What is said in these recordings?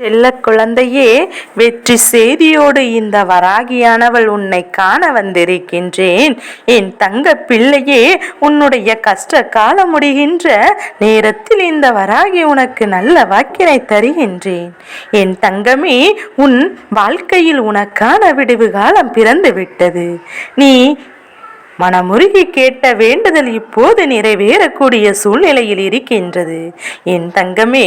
செல்ல குழந்தையே வெற்றி செய்தியோடு இந்த வராகியானவள் உன்னை காண வந்திருக்கின்றேன். என் தங்க பிள்ளையே உன்னுடைய கஷ்ட காலம் முடிகின்ற நேரத்தில் இந்த வராகி உனக்கு நல்ல வாக்கினை தருகின்றேன். என் தங்கமே உன் வாழ்க்கையில் உனக்கான விடுவு காலம் பிறந்து விட்டது நீ மனமுருகி கேட்ட வேண்டுதல் இப்போது நிறைவேறக்கூடிய சூழ்நிலையில் இருக்கின்றது. என் தங்கமே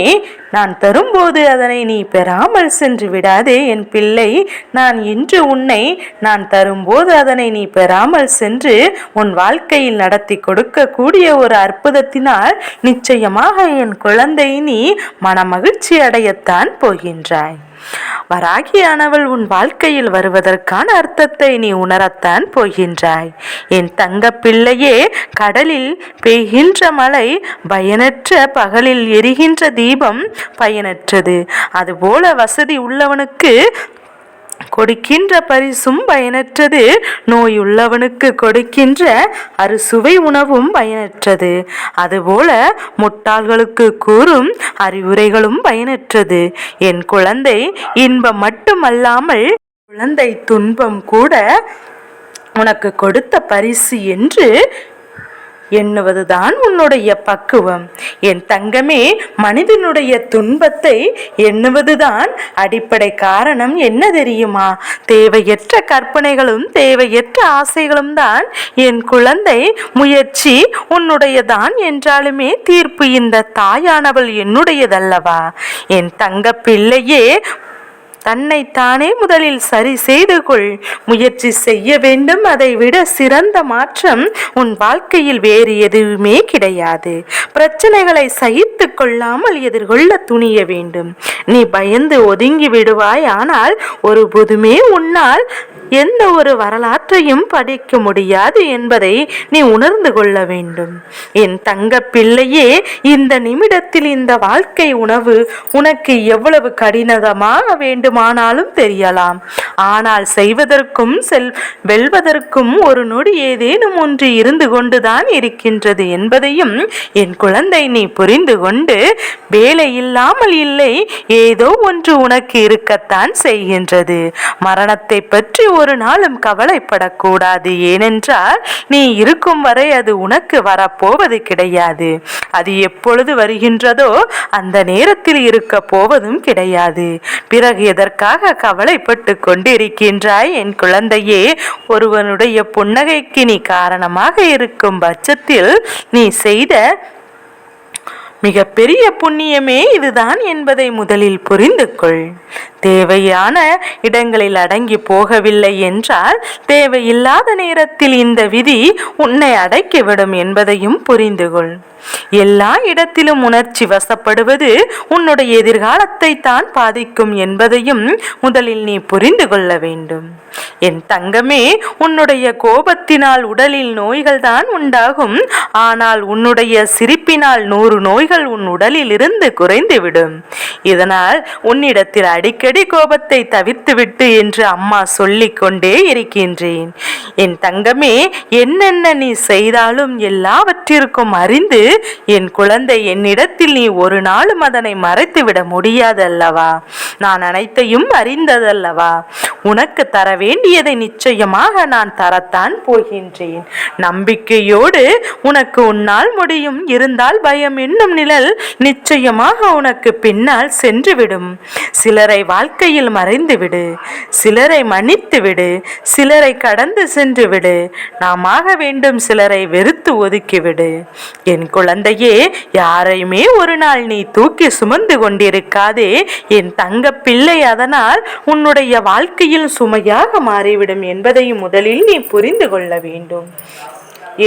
நான் தரும்போது அதனை நீ பெறாமல் சென்று விடாதே. என் பிள்ளை நான் இன்று உன்னை நான் தரும்போது அதனை நீ பெறாமல் சென்று உன் வாழ்க்கையில் நடத்தி கொடுக்கக்கூடிய ஒரு அற்புதத்தினால் நிச்சயமாக என் குழந்தை நீ மனமகிழ்ச்சி அடையத்தான் போகின்றாய். வராகியானவள் உன் வாழ்க்கையில் வருவதற்கான அர்த்தத்தை நீ உணரத்தான் போகின்றாய். என் தங்க பிள்ளையே கடலில் பெய்கின்ற மழை பயனற்ற பகலில் எரிகின்ற தீபம் பயனற்றது. அதுபோல வசதி உள்ளவனுக்கு கொடுக்கின்ற பரிசும் பயனற்றது. நோயுள்ளவனுக்கு கொடுக்கின்ற அறுசுவை உணவும் பயனற்றது. அதுபோல முட்டாள்களுக்கு கூறும் அறிவுரைகளும் பயனற்றது. என் குழந்தை இன்பம் மட்டுமல்லாமல் குழந்தை துன்பம் கூட உனக்கு கொடுத்த பரிசு என்று எண்ணுவதுதான் உன்னுடைய பக்குவம். என் தங்கமே மனிதனுடைய துன்பத்தை எண்ணுவதுதான் அடிப்படை காரணம். என்ன தெரியுமா? தேவையற்ற கற்பனைகளும் தேவையற்ற ஆசைகளும் தான் என் குழந்தை. முயற்சி உன்னுடையதான் என்றாலுமே தீர்ப்பு இந்த தாயானவள் என்னுடையதல்லவா? என் தங்க பிள்ளையே தன்னை தானே முதலில் சரி செய்து கொள். முயற்சி செய்ய வேண்டும் அதை விட சிறந்த மாற்றம் உன் வாழ்க்கையில் வேறு எதுவுமே கிடையாது. பிரச்சனைகளை சகித்து கொள்ளாமல் எதிர்கொள்ள துணிய வேண்டும். நீ பயந்து ஒதுங்கி விடுவாய் ஆனால் ஒருபோதுமே உன்னால் எந்த ஒரு வரலாற்றையும் படிக்க முடியாது என்பதை நீ உணர்ந்து கொள்ள வேண்டும். என் தங்க பிள்ளையே இந்த நிமிடத்தில் இந்த வாழ்க்கை உணவு உனக்கு எவ்வளவு கடினதமாக வேண்டுமானாலும் தெரியலாம். ஆனால் செய்வதற்கும் செல் வெல்வதற்கும் ஒரு நொடி ஏதேனும் ஒன்று இருந்து கொண்டுதான் இருக்கின்றது என்பதையும் என் குழந்தை நீ புரிந்து கொண்டு வேலை இல்லாமல் இல்லை ஏதோ ஒன்று உனக்கு இருக்கத்தான் செய்கின்றது. மரணத்தை பற்றி ஒரு நாளும் கவலைப்படக்கூடாது. ஏனென்றால் நீ இருக்கும் வரை அது உனக்கு வரப்போவது கிடையாது. அது எப்பொழுது வருகின்றதோ அந்த நேரத்தில் இருக்க போவதும் கிடையாது. பிறகு எதற்காக கவலைப்பட்டு கொண்டிருக்கின்றாய்? என் குழந்தையே ஒருவனுடைய புன்னகைக்கு நீ காரணமாக இருக்கும் பட்சத்தில் நீ செய்த மிகப்பெரிய புண்ணியமே இதுதான் என்பதை முதலில் புரிந்து கொள். தேவையான இடங்களில் அடங்கி போகவில்லை என்றால் தேவையில்லாத நேரத்தில் இந்த விதி உன்னை அடக்கிவிடும் என்பதையும் புரிந்து கொள். எல்லா இடத்திலும் உணர்ச்சி வசப்படுவது உன்னுடைய எதிர்காலத்தை தான் பாதிக்கும் என்பதையும் முதலில் நீ புரிந்து கொள்ள வேண்டும். என் தங்கமே உன்னுடைய கோபத்தினால் உடலில் நோய்கள் தான் உண்டாகும். ஆனால் உன்னுடைய சிரிப்பினால் நூறு நோய்கள் உன் உடலில் இருந்து குறைந்துவிடும். இதனால் உன்னிடத்தில் அடிக்கடி கோபத்தை தவிர்த்துவிட்டு என்று அம்மா சொல்லிக் கொண்டே இருக்கின்றேன். என் தங்கமே என்னென்ன நீ செய்தாலும் எல்லாவற்றிற்கும் அறிந்து என் குழந்தை என்னிடத்தில் நீ ஒரு நாளும் அதனை மறைத்துவிட முடியாதல்லவா? நான் அனைத்தையும் அறிந்ததல்லவா? உனக்கு தர வேண்டியதை நிச்சயமாக நான் தரத்தான் போகின்றேன். நம்பிக்கையோடு உனக்கு உன்னால் முடியும். இருந்தால் பயம் என்னும் நிழல் நிச்சயமாக உனக்கு பின்னால் சென்றுவிடும். சிலரை வாழ்க்கையில் மறைந்துவிடு. சிலரை மன்னித்து விடு சிலரை கடந்து சென்று விடு நாமாக வேண்டும் சிலரை வெறுத்து ஒதுக்கிவிடு. என் குழந்தையே யாரையுமே ஒரு நாள் நீ தூக்கி சுமந்து கொண்டிருக்காதே. என் தங்க பிள்ளை அதனால் உன்னுடைய வாழ்க்கையில் சுமையாக மாறிவிடும் என்பதையும் முதலில் நீ புரிந்து கொள்ள வேண்டும்.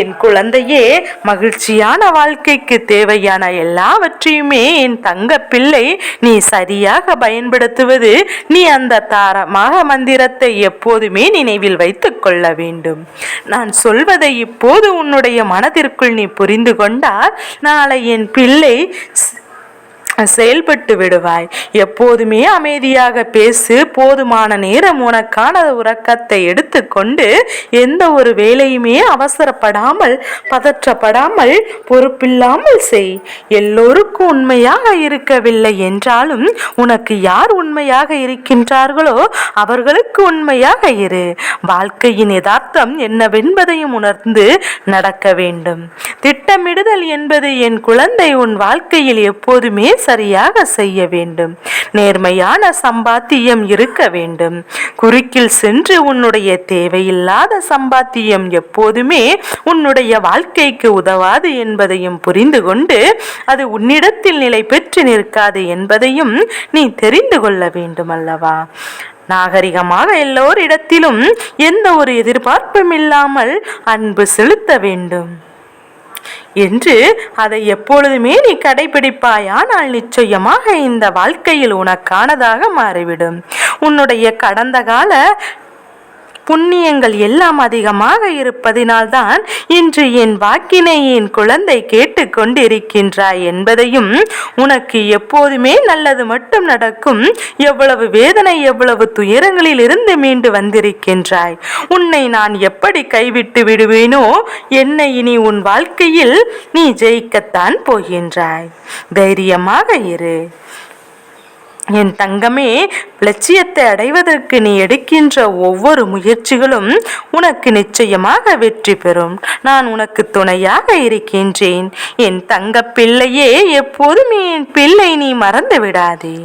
என் குழந்தையே மகிழ்ச்சியான வாழ்க்கைக்கு தேவையான எல்லாவற்றையுமே என் தங்க பிள்ளை நீ சரியாக பயன்படுத்துவது நீ அந்த தாரமாக மந்திரத்தை எப்போதுமே நினைவில் வைத்துக் கொள்ள வேண்டும். நான் சொல்வதை இப்போது உன்னுடைய மனதிற்குள் நீ புரிந்து கொண்டால் நாளை என் பிள்ளை செயல்பட்டு விடுவாய். எப்போதுமே அமைதியாக பேசு. போதுமான நேரம் உனக்கான உறக்கத்தை எடுத்துக்கொண்டு எந்த ஒரு வேலையுமே அவசரப்படாமல் பதற்றப்படாமல் பொறுப்பில்லாமல் செய். எல்லோருக்கும் உண்மையாக இருக்கவில்லை என்றாலும் உனக்கு யார் உண்மையாக இருக்கின்றார்களோ அவர்களுக்கு உண்மையாக இரு. வாழ்க்கையின் யதார்த்தம் என்னவென்பதையும் உணர்ந்து நடக்க வேண்டும். திட்டமிடுதல் என்பது என் குழந்தை உன் வாழ்க்கையில் எப்போதுமே சரியாக செய்ய வேண்டும். நேர்மையான சம்பாத்தியம் இருக்க வேண்டும். குறுக்கில் சென்று உன்னுடைய தேவையில்லாத சம்பாத்தியம் எப்போதுமே உன்னுடைய வாழ்க்கைக்கு உதவாது என்பதையும் புரிந்து கொண்டு அது உன்னிடத்தில் நிலை பெற்று நிற்காது என்பதையும் நீ தெரிந்து கொள்ள வேண்டும் அல்லவா நாகரிகமாக எல்லோரிடத்திலும் எந்த ஒரு எதிர்பார்ப்பும் இல்லாமல் அன்பு செலுத்த வேண்டும். என்று அதை எப்பொழுதுமே நீ கடைபிடிப்பாயானால் நிச்சயமாக இந்த வாழ்க்கையில் உனக்கானதாக மாறிவிடும். உன்னுடைய கடந்த கால புண்ணியங்கள் எல்லாம் அதிகமாக இருப்பதினால்தான் இன்று என் வாக்கினை என் குழந்தை கேட்டுக்கொண்டிருக்கின்றாய் என்பதையும் உனக்கு எப்போதுமே நல்லது மட்டும் நடக்கும். எவ்வளவு வேதனை எவ்வளவு துயரங்களில் இருந்து மீண்டு வந்திருக்கின்றாய். உன்னை நான் எப்படி கைவிட்டு விடுவேனோ என்னை இனி உன் வாழ்க்கையில் நீ ஜெயிக்கத்தான் போகின்றாய். தைரியமாக இரு. என் தங்கமே லட்சியத்தை அடைவதற்கு நீ எடுக்கின்ற ஒவ்வொரு முயற்சிகளும் உனக்கு நிச்சயமாக வெற்றி பெறும். நான் உனக்கு துணையாக இருக்கின்றேன். என் தங்க பிள்ளையே எப்போதும் என் பிள்ளை நீ மறந்து விடாதே.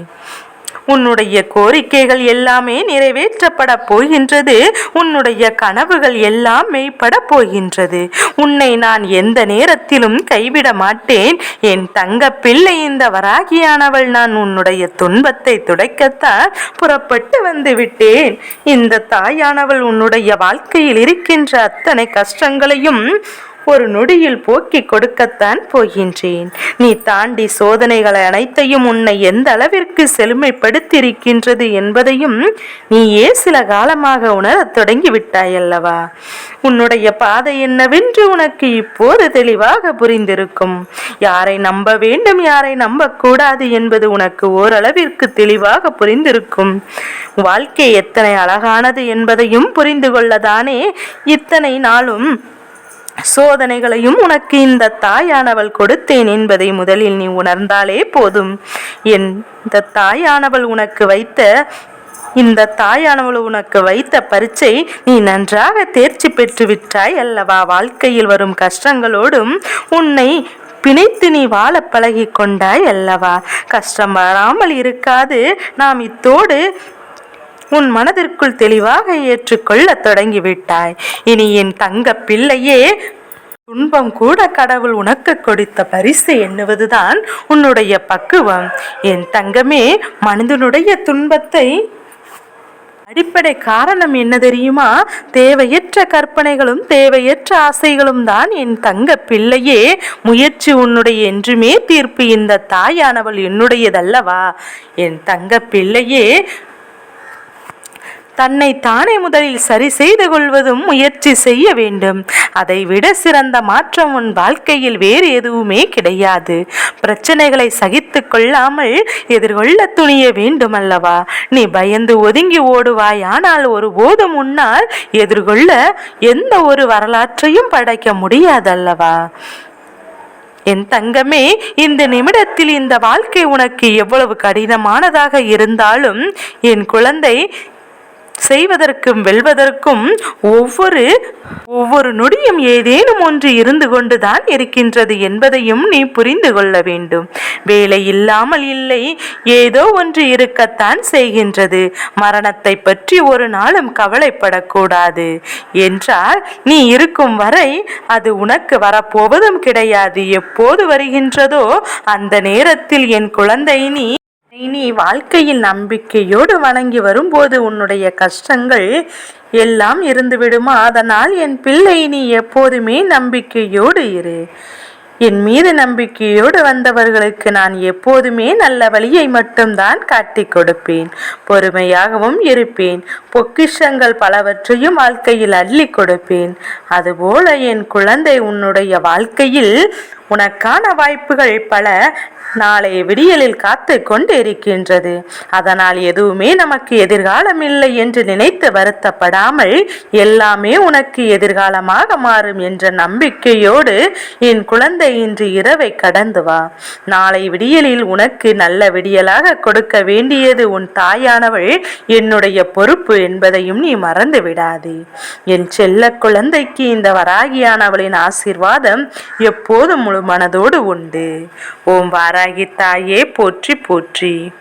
உன்னுடைய கோரிக்கைகள் எல்லாமே நிறைவேற்றப்பட போகின்றது. உன்னுடைய கனவுகள் எல்லாம் மெய்ப்பட போகின்றது. உன்னை நான் எந்த நேரத்திலும் கைவிட மாட்டேன். என் தங்க பிள்ளை இந்த வராகியானவள். நான் உன்னுடைய துன்பத்தை துடைக்கத்தான் புறப்பட்டு வந்து விட்டேன். இந்த தாயானவள் உன்னுடைய வாழ்க்கையில் இருக்கின்ற அத்தனை கஷ்டங்களையும் ஒரு நொடியில் போக்கி கொடுக்கத்தான் போகின்றேன். நீ தாண்டி சோதனைகளை அனைத்தையும் உன்னை எந்த அளவிற்கு செழுமைப்படுத்தியிருக்கின்றது என்பதையும் நீயே சில காலமாக உணரத் தொடங்கிவிட்டாயல்லவா? உன்னுடைய பாதை என்னவென்று உனக்கு இப்போது தெளிவாக புரிந்திருக்கும். யாரை நம்ப வேண்டும் யாரை நம்பக்கூடாது என்பது உனக்கு ஓரளவிற்கு தெளிவாக புரிந்திருக்கும். வாழ்க்கை எத்தனை அழகானது என்பதையும் புரிந்து கொள்ளதானே இத்தனை நாளும் சோதனைகளையும் உனக்கு இந்த தாயானவள் கொடுத்தேன் என்பதை முதலில் நீ உணர்ந்தாலே போதும். என் இந்த தாயானவள் உனக்கு வைத்த இந்த தாயானவள் உனக்கு வைத்த பரீட்சை நீ நன்றாக தேர்ச்சி பெற்று விட்டாய் அல்லவா? வாழ்க்கையில் வரும் கஷ்டங்களோடும் உன்னை பிணைத்து நீ வாழ பழகி கொண்டாய் அல்லவா? கஷ்டம் வராமல் இருக்காது. நாம் இத்தோடு உன் மனதிற்குள் தெளிவாக ஏற்றுக்கொள்ள தொடங்கிவிட்டாய். இனி என் தங்க பிள்ளையே துன்பம் கூட கடவுள் உனக்கு கொடுத்த பரிசு எண்ணுவதுதான் உன்னுடைய பக்குவம். என் தங்கமே மனிதனுடைய துன்பத்தை அடிப்படை காரணம் என்ன தெரியுமா? தேவையற்ற கற்பனைகளும் தேவையற்ற ஆசைகளும் தான் என் தங்க பிள்ளையே. முயற்சி உன்னுடைய என்றுமே தீர்ப்பு இந்த தாயானவள் என்னுடையதல்லவா? என் தங்க பிள்ளையே தன்னை தானே முதலில் சரி செய்து கொள்வதும் முயற்சி செய்ய வேண்டும். அதை விட சிறந்த மாற்றம் உன் வாழ்க்கையில் வேறு எதுவுமே கிடையாது. பிரச்சனைகளை சகித்து கொள்ளாமல் எதிர்கொள்ள துணிய வேண்டும் அல்லவா நீ பயந்து ஒதுங்கி ஓடுவாய். ஆனால் ஒருபோதும் உன்னால் எதிர்கொள்ள எந்த ஒரு வரலாற்றையும் படைக்க முடியாதல்லவா? என் தங்கமே இந்த நிமிடத்தில் இந்த வாழ்க்கை உனக்கு எவ்வளவு கடினமானதாக இருந்தாலும் என் குழந்தை செய்வதற்கும் வெல்வதற்கும் ஒவ்வொரு ஒவ்வொரு நொடியும் ஏதேனும் ஒன்று இருந்து கொண்டுதான் இருக்கின்றது என்பதையும் நீ புரிந்து கொள்ள வேண்டும். வேலை இல்லாமல் இல்லை ஏதோ ஒன்று இருக்கத்தான் செய்கின்றது. மரணத்தை பற்றி ஒரு நாளும் கவலைப்படக்கூடாது. என்றால் நீ இருக்கும் வரை அது உனக்கு வரப்போவதும் கிடையாது. எப்போது வருகின்றதோ அந்த நேரத்தில் என் குழந்தை நீ நீ வாழ்க்கையில் நம்பிக்கையோடு வணங்கி வரும்போது உன்னுடைய கஷ்டங்கள் எல்லாம் இருந்துவிடுமா? அதனால் என் பிள்ளை நீ எப்போதுமே நம்பிக்கையோடு இரு. என் மீது நம்பிக்கையோடு வந்தவர்களுக்கு நான் எப்போதுமே நல்ல வழியை மட்டும்தான் காட்டிக் கொடுப்பேன். பொறுமையாகவும் இருப்பேன். பொக்கிஷங்கள் பலவற்றையும் வாழ்க்கையில் அள்ளி கொடுப்பேன். அதுபோல என் குழந்தை உன்னுடைய வாழ்க்கையில் உனக்கான வாய்ப்புகள் பல நாளை விடியலில் காத்து கொண்டு இருக்கின்றது அதனால் எதுவுமே நமக்கு எதிர்காலம் இல்லை என்று நினைத்து வருத்தப்படாமல் எல்லாமே உனக்கு எதிர்காலமாக மாறும் என்ற நம்பிக்கையோடு என் குழந்தை இன்று இரவை கடந்து வா. நாளை விடியலில் உனக்கு நல்ல விடியலாக கொடுக்க வேண்டியது உன் தாயானவள் என்னுடைய பொறுப்பு என்பதையும் நீ மறந்து விடாதே. என் செல்ல குழந்தைக்கு இந்த வராகியானவளின் ஆசீர்வாதம் எப்போதும் முழு மனதோடு உண்டு. ஓம் வாராகி தாயே போற்றி போற்றி.